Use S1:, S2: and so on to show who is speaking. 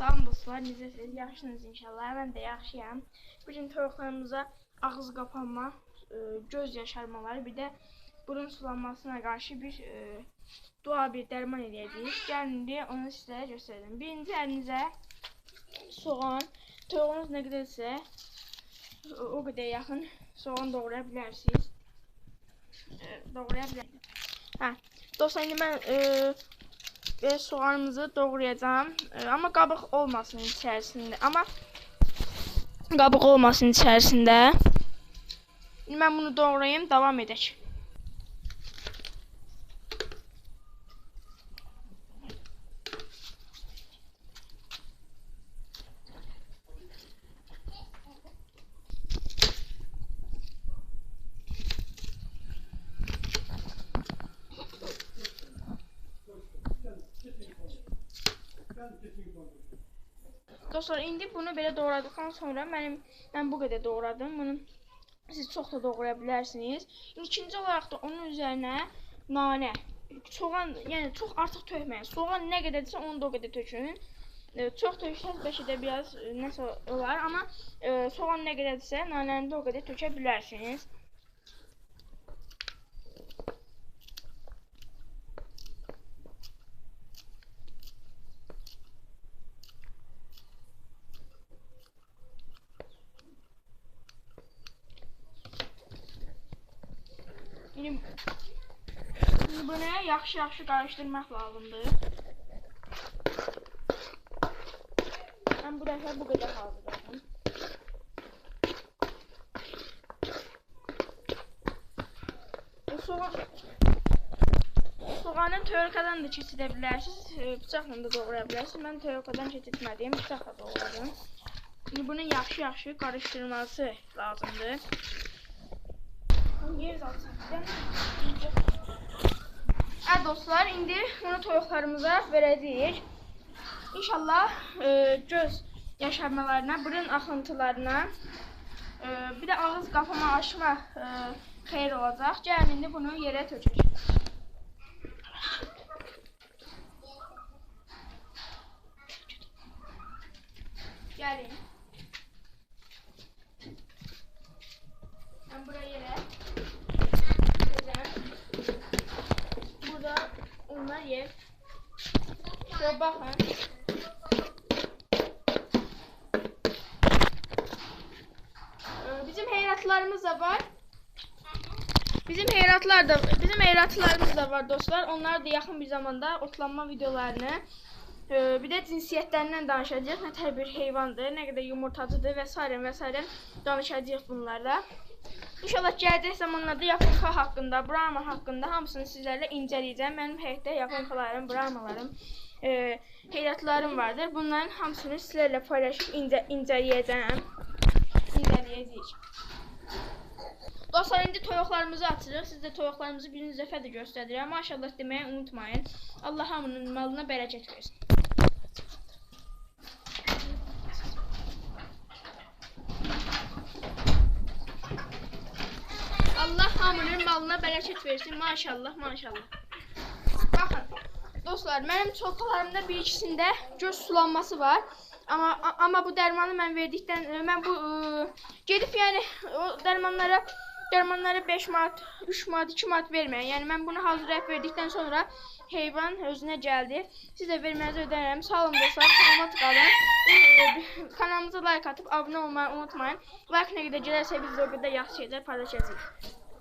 S1: Salam dostlar, necəsiniz? Yaxşısınız inşallah. Mən də yaxşıyam. Bu gün toyuqlarımıza ağız qapanma, e, göz yaşarmaları, bir də burun sulanmasına qarşı bir e, dua, bir dərman eləyəcəyik. Gəlin indi onu sizlərə göstərəcəm. Birinci əlinizə soğan, toyuğunuz nə qədərsə o qədər yaxın soğan doğraya bilərsiniz. E, doğraya bilərsiniz. Hə, dostlar indi mən e, ve soğanımızı doğrayacağım. Ee, ama kabuk olmasın içerisinde. Ama kabuk olmasın içerisinde. Şimdi ben bunu doğrayayım, devam edek. Dostlar indi bunu belə doğradıktan sonra mənim mən bu qədər doğradım. Bunu siz çox da doğraya bilərsiniz. İkinci olaraq da onun üzərinə nanə, soğan, yəni çox artıq tökməyin. Soğan nə qədərdirsə onu da o qədər tökün. E, çox töksəz bəlkə də biraz e, nəsə olar, amma e, soğan nə qədərdirsə nanəni də o qədər tökə bilərsiniz. İndi, bunu yaxşı-yaxşı qarışdırmaq lazımdır. Mən bu dəfə bu qədər hazırladım. Bu soğan Soğanı törkadan da keçidə bilərsiniz, e, bıçaqla da doğraya bilərsiniz. Mən törkadan keçirtmədiyim bıçaqla doğradım. İndi bunu yaxşı-yaxşı qarışdırması lazımdır. Yer alsın. Hə dostlar, indi bunu toyuqlarımıza verəcəyik. İnşallah e, göz yaşarmalarına, burun axıntılarına, e, bir də ağız qapama, açma e, xeyir olacaq. Gəlin indi bunu yerə tökək. Şöyle bakın. Bizim heyratlarımız da var. Bizim heyratlar da bizim heyratlarımız da var dostlar. Onlar da yaxın bir zamanda otlanma videolarını e, bir de cinsiyetlərindən danışacağıq. Nə tər bir heyvandır, nə qədər yumurtacıdır və s. və s. danışacağıq bunlarla. İnşallah gələcək zamanlarda yaponka haqqında, Brahma haqqında hamısını sizlərlə incələyəcəm. Mənim həyətdə yaponkalarım, Brahmalarım, e, heyratlarım vardır. Bunların hamısını sizlərlə paylaşıb incə incələyəcəm. İncələyəcəyik. Dostlar, indi toyuqlarımızı açırıq. Sizdə toyuqlarımızı birinci dəfə də göstərirəm. Maşallah deməyi unutmayın. Allah hamının malına bərəkət versin. Allah hamının malına bərəkət versin. Maşallah, maşallah. Dostlar, mənim çolpalarımda bir ikisində göz sulanması var. Amma amma bu dərmanı mən verdikdən mən bu ə, gedib yəni o dərmanlara dərmanlara 5 manat, 3 manat, 2 manat verməyin. Yəni mən bunu hazırlayıb verdikdən sonra heyvan özünə gəldi. Siz də vermənizi. Sağ olun dostlar, salamat qalın. Kanalımıza like atıb abunə olmayı unutmayın. Like nə qədər gələrsə biz də o qədər yaxşı şeylər paylaşacağıq.